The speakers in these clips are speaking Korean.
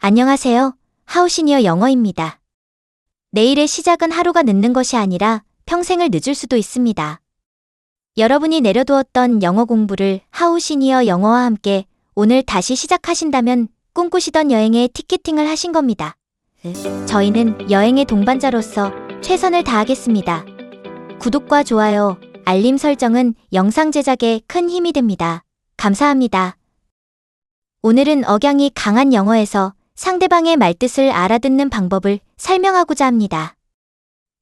안녕하세요. 하우시니어 영어입니다. 내일의 시작은 하루가 늦는 것이 아니라 평생을 늦을 수도 있습니다. 여러분이 내려두었던 영어 공부를 하우시니어 영어와 함께 오늘 다시 시작하신다면 꿈꾸시던 여행에 티켓팅을 하신 겁니다. 저희는 여행의 동반자로서 최선을 다하겠습니다. 구독과 좋아요, 알림 설정은 영상 제작에 큰 힘이 됩니다. 감사합니다. 오늘은 억양이 강한 영어에서 상대방의 말뜻을 알아듣는 방법을 설명하고자 합니다.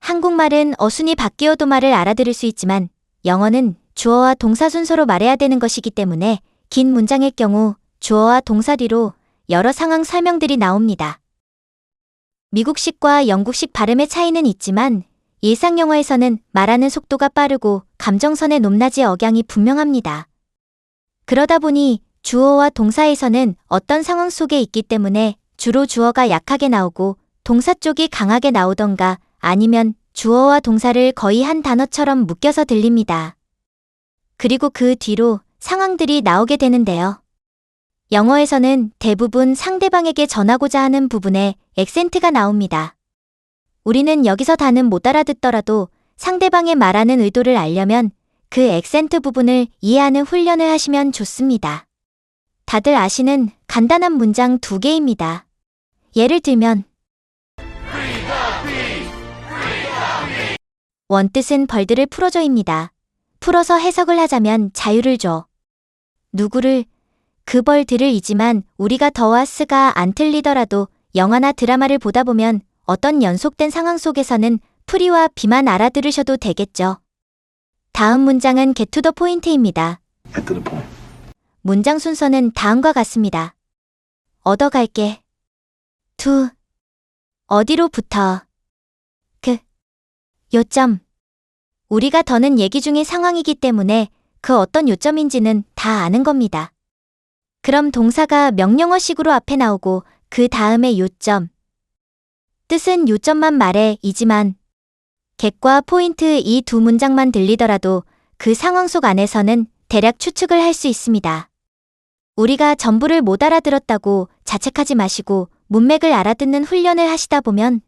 한국말은 어순이 바뀌어도 말을 알아들을 수 있지만 영어는 주어와 동사 순서로 말해야 되는 것이기 때문에 긴 문장의 경우 주어와 동사 뒤로 여러 상황 설명들이 나옵니다. 미국식과 영국식 발음의 차이는 있지만 일상 영어에서는 말하는 속도가 빠르고 감정선의 높낮이 억양이 분명합니다. 그러다 보니 주어와 동사에서는 어떤 상황 속에 있기 때문에 주로 주어가 약하게 나오고 동사 쪽이 강하게 나오던가 아니면 주어와 동사를 거의 한 단어처럼 묶여서 들립니다. 그리고 그 뒤로 상황들이 나오게 되는데요. 영어에서는 대부분 상대방에게 전하고자 하는 부분에 액센트가 나옵니다. 우리는 여기서 다는 못 알아듣더라도 상대방의 말하는 의도를 알려면 그 액센트 부분을 이해하는 훈련을 하시면 좋습니다. 다들 아시는 간단한 문장 두 개입니다. 예를 들면 원뜻은 벌들을 풀어줘입니다. 풀어서 해석을 하자면 자유를 줘. 누구를 그 벌들을 이지만 우리가 더와 스가 안 틀리더라도 영화나 드라마를 보다 보면 어떤 연속된 상황 속에서는 프리와 비만 알아들으셔도 되겠죠. 다음 문장은 get to the point입니다. Get to the point. 문장 순서는 다음과 같습니다. 얻어갈게. To. 어디로부터. 그. 요점. 우리가 더는 얘기 중의 상황이기 때문에 그 어떤 요점인지는 다 아는 겁니다. 그럼 동사가 명령어식으로 앞에 나오고 그 다음에 요점. 뜻은 요점만 말해 이지만 get과 포인트 이 두 문장만 들리더라도 그 상황 속 안에서는 대략 추측을 할 수 있습니다. 우리가 전부를 못 알아들었다고 자책하지 마시고 문맥을 알아듣는 훈련을 하시다 보면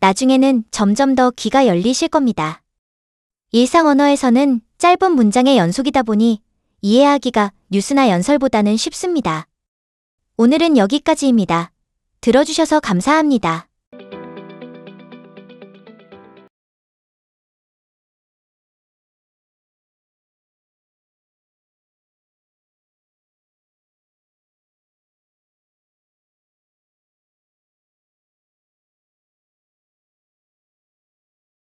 나중에는 점점 더 귀가 열리실 겁니다. 일상 언어에서는 짧은 문장의 연속이다 보니 이해하기가 뉴스나 연설보다는 쉽습니다. 오늘은 여기까지입니다. 들어주셔서 감사합니다.